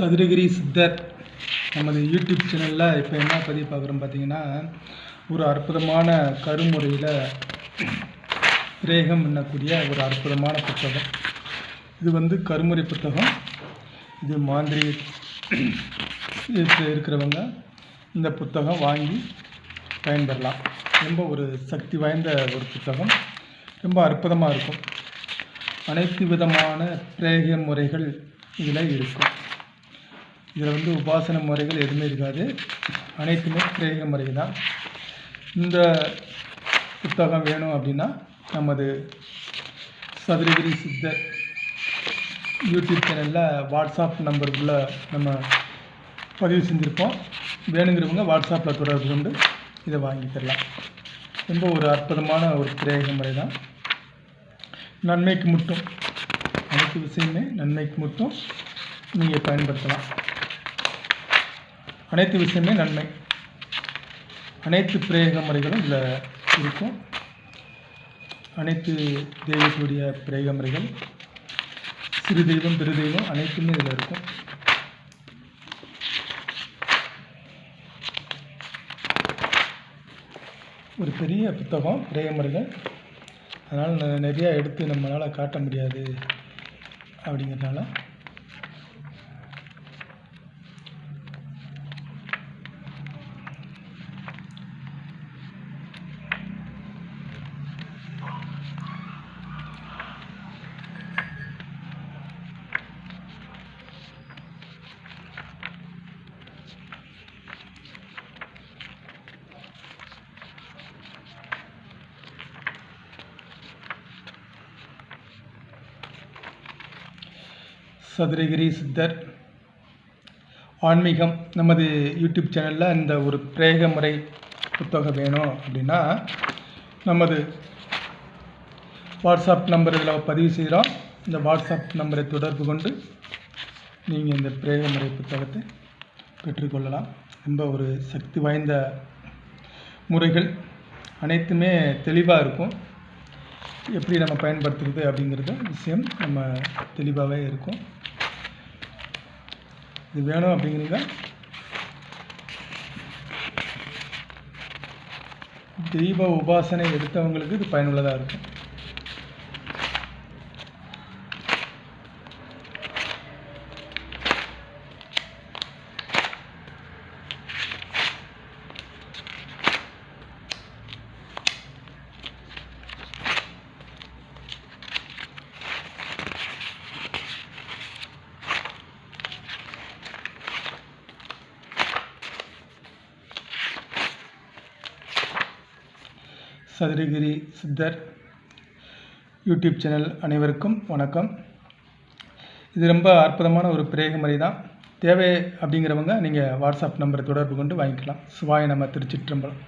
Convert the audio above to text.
சதுரகிரி சித்தர் நமது யூடியூப் சேனலில் இப்போ என்ன பதிவு பார்க்குறோம் பார்த்தீங்கன்னா ஒரு அற்புதமான கருமுறையில் பிரேகம் பண்ணக்கூடிய ஒரு அற்புதமான புத்தகம். இது வந்து கருமுறை புத்தகம். இது மாந்திரி இருக்கிறவங்க இந்த புத்தகம் வாங்கி பயன்பெறலாம். ரொம்ப ஒரு சக்தி வாய்ந்த ஒரு புத்தகம். ரொம்ப அற்புதமாக இருக்கும். அனைத்து விதமான பிரேக முறைகள் இதில் இருக்கும். இதில் வந்து உபாசன முறைகள் எதுவுமே இருக்காது. அனைத்துமே பிரேக முறை தான். இந்த புத்தகம் வேணும் அப்படின்னா நமது சதுரகிரி சித்தர் யூடியூப் சேனலில் வாட்ஸ்அப் நம்பருக்குள்ளே நம்ம பதிவு செஞ்சுருப்போம். வேணுங்கிறவங்க வாட்ஸ்அப்பில் தொடர்பு கொண்டு இதை தரலாம். ரொம்ப ஒரு அற்புதமான ஒரு பிரேக முறை தான். நன்மைக்கு மட்டும் அனைத்து விஷயமே நன்மைக்கு மட்டும் நீங்கள் பயன்படுத்தலாம். அனைத்து விஷயமே நன்மை. அனைத்து பிரேக முறைகளும் இதில் இருக்கும். அனைத்து தெய்வத்துடைய பிரேக முறைகள் சிறு தெய்வம் பெரு தெய்வம் அனைத்துமே இதில் இருக்கும். ஒரு பெரிய புத்தகம் பிரேக முறைகள். அதனால் நிறையா எடுத்து நம்மளால் காட்ட முடியாது அப்படிங்கிறதுனால சதுரகிரி சித்தர் ஆன்மீகம் நமது யூடியூப் சேனலில் இந்த ஒரு பிரேக முறை புத்தகம் வேணும் அப்படின்னா நமது வாட்ஸ்அப் நம்பர் இதில் பதிவு செய்கிறோம். இந்த வாட்ஸ்அப் நம்பரை தொடர்பு கொண்டு நீங்கள் இந்த பிரேக முறை புத்தகத்தை பெற்றுக்கொள்ளலாம். ரொம்ப ஒரு சக்தி வாய்ந்த முறைகள். அனைத்துமே தெளிவாக இருக்கும். எப்படி நம்ம பயன்படுத்துறது அப்படிங்கிறது விஷயம் நம்ம தெளிவாகவே இருக்கும். இது வேணும் அப்படிங்கிறீங்க தெய்வ உபாசனை எடுத்தவங்களுக்கு இது பயனுள்ளதாக இருக்கும். சதுரகிரி சித்தர் யூடியூப் சேனல் அனைவருக்கும் வணக்கம். இது ரொம்ப அற்புதமான ஒரு பிரேக முறை தான். தேவை அப்படிங்கிறவங்க நீங்கள் வாட்ஸ்அப் நம்பரை தொடர்பு கொண்டு வாங்கிக்கலாம். சுவாய நம்ம திருச்சிற்றம்பலம்.